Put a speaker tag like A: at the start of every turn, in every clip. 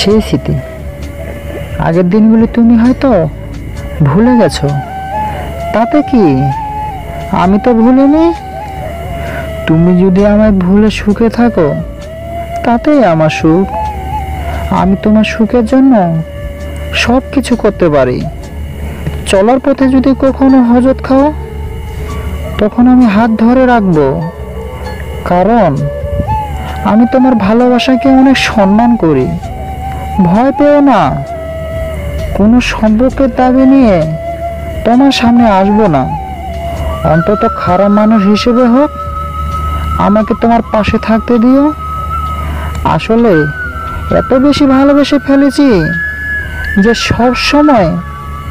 A: সেই স্মৃতি। আগের দিনগুলো তুমি হয়তো ভুলে গেছো। তাতে কি আমি তো ভুলিনি? তুমি যদি আমায় ভুলে সুখে থাকো, তাতেই আমার সুখ। আমি তোমার সুখের জন্য সব কিছু করতে পারি। চলার পথে যদি কখনো হজত খাও, তখন আমি হাত ধরে রাখব। কারণ আমি তোমার ভালোবাসাকে অনেক সম্মান করি। ভয় পেও না। কোনো সম্পর্কের দাবি নিয়ে তোমার সামনে আসব না। অন্তত খারাপ মানুষ হিসেবে হোক, আমাকে তোমার পাশে থাকতে দিও। আসলে এত বেশি ভালোবেসে ফেলেছি যে সব সময়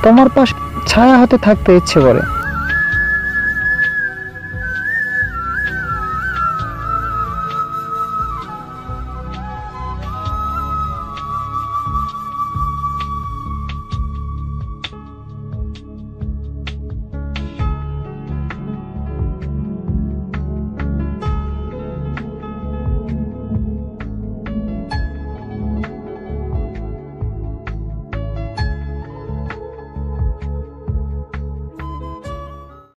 A: তোমার পাশে ছায়া হতে থাকতে ইচ্ছে করে।